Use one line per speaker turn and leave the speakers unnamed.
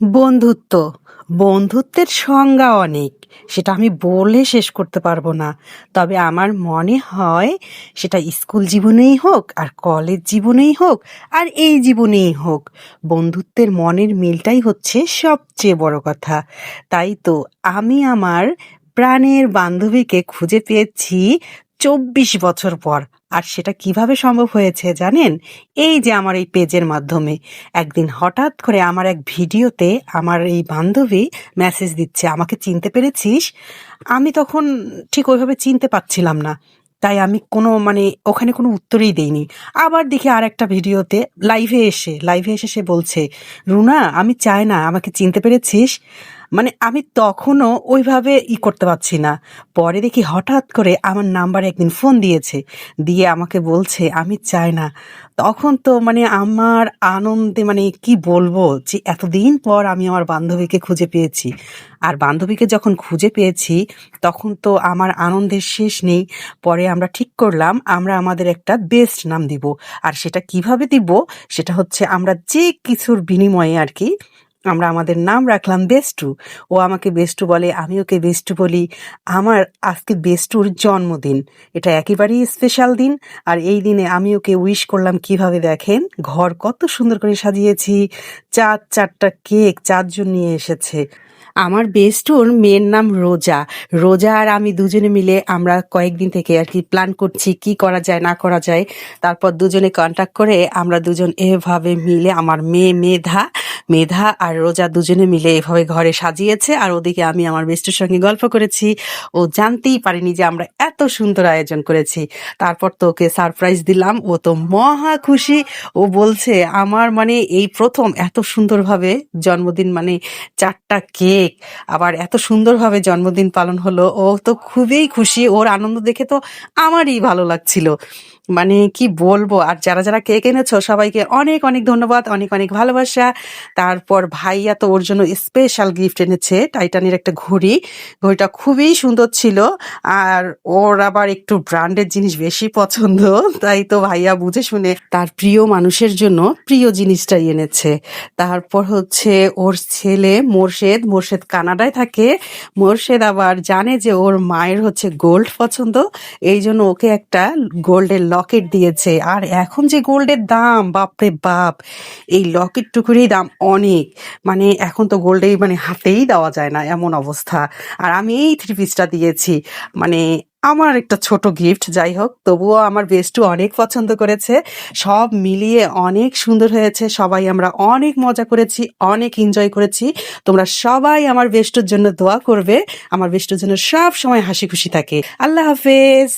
বন্ধুত্ব। বন্ধুত্বের সংজ্ঞা অনেক। সেটা আমি বলে শেষ করতে পারব না। তবে আমার মনে হয় সেটা স্কুল জীবনেই হোক, আর কলেজ জীবনেই হোক, আর এই জীবনেই হোক, বন্ধুত্বের মনের মিলটাই হচ্ছে সবচেয়ে বড় কথা। তাই তো আমি আমার প্রাণের বান্ধবীকে খুঁজে পেয়েছি চব্বিশ বছর পর। আর সেটা কীভাবে সম্ভব হয়েছে জানেন? এই যে আমার এই পেজের মাধ্যমে। একদিন হঠাৎ করে আমার এক ভিডিওতে আমার এই বান্ধবী মেসেজ দিচ্ছে, আমাকে চিনতে পেরেছিস? আমি তখন ঠিক ওইভাবে চিনতে পারছিলাম না। তাই আমি কোনো মানে ওখানে কোনো উত্তরই দেইনি। আবার দেখি আর একটা ভিডিওতে লাইভে এসে লাইভে এসে সে বলছে, রুনা, আমি চাই না, আমাকে চিনতে পেরেছিস? মানে আমি তখনও ওইভাবে ই করতে পারছি না। পরে দেখি হঠাৎ করে আমার নাম্বারে একদিন ফোন দিয়েছে, দিয়ে আমাকে বলছে, আমি চাই না। তখন তো মানে আমার আনন্দে মানে কি বলব যে এতদিন পর আমি আমার বান্ধবীকে খুঁজে পেয়েছি। আর বান্ধবীকে যখন খুঁজে পেয়েছি, তখন তো আমার আনন্দের শেষ নেই। পরে আমরা ঠিক করলাম, আমরা আমাদের একটা বেস্ট নাম দিব। আর সেটা কীভাবে দিব? সেটা হচ্ছে আমরা যে কিছুর বিনিময়ে আর কি আমরা আমাদের নাম রাখলাম বেস্টু ও আমাকে বেস্টু বলে, আমি ওকে বেস্টু বলি। আমার আজকে বেস্টুর জন্মদিন। এটা একেবারেই স্পেশাল দিন। আর এই দিনে আমি ওকে উইশ করলাম কীভাবে দেখেন? ঘর কত সুন্দর করে সাজিয়েছি। চার চারটা কেক চারজন নিয়ে এসেছে। আমার বেস্টুর মেয়ের নাম রোজা। রোজা আর আমি দুজনে মিলে আমরা কয়েকদিন থেকে আর কি প্ল্যান করছি কি করা যায়, না করা যায়। তারপর দুজনে কন্ট্যাক্ট করে আমরা দুজন এভাবে মিলে আমার মেয়ে মেধা মেধা আর রোজা দুজনে মিলে এভাবে ঘরে সাজিয়েছে। আর ওদিকে আমি আমার বেস্টের সঙ্গে গল্প করেছি। ও জানতেই পারিনি যে আমরা এত সুন্দর আয়োজন করেছি। তারপর তো ওকে সারপ্রাইজ দিলাম। ও তো মহা খুশি। ও বলছে, আমার মানে এই প্রথম এত সুন্দরভাবে জন্মদিন মানে চারটা কেক আবার এত সুন্দরভাবে জন্মদিন পালন হলো, ও তো খুবই খুশি। ওর আনন্দ দেখে তো আমারই ভালো লাগছিল। মানে কি বলব? আর যারা যারা কেক এনেছো, সবাইকে অনেক অনেক ধন্যবাদ, অনেক অনেক ভালোবাসা। তারপর ভাইয়া তো ওর জন্য স্পেশাল গিফট এনেছে, টাইটানের একটা ঘড়ি। ঘড়িটা খুবই সুন্দর ছিল। আর ওর আবার একটু ব্র্যান্ডের জিনিস বেশি পছন্দ, তাই তো ভাইয়া বুঝে শুনে তার প্রিয় মানুষের জন্য প্রিয় জিনিসটাই এনেছে। তারপর হচ্ছে ওর ছেলে মোর্শেদ মোর্শেদ কানাডায় থাকে। মোর্শেদ আবার জানে যে ওর মায়ের হচ্ছে গোল্ড পছন্দ। এই জন্য ওকে একটা গোল্ডের লকেট দিয়েছে। আর এখন যে গোল্ডের দাম, বাপরে বাপ, এই লকেট টুকুরই দাম অনেক। মানে এখন তো গোল্ডেই মানে হাতেই দেওয়া যায় না, এমন অবস্থা। আর আমি এই থ্রি পিসটা দিয়েছি। মানে আমার একটা ছোট গিফট যাই হোক, তবুও আমার বেস্টু অনেক পছন্দ করেছে। সব মিলিয়ে অনেক সুন্দর হয়েছে, সবাই আমরা অনেক মজা করেছি, অনেক এনজয় করেছি। তোমরা সবাই আমার বেস্টুর জন্য দোয়া করবে, আমার বেস্টুর জন্য সব সময় হাসি খুশি থাকে। আল্লাহ হাফেজ!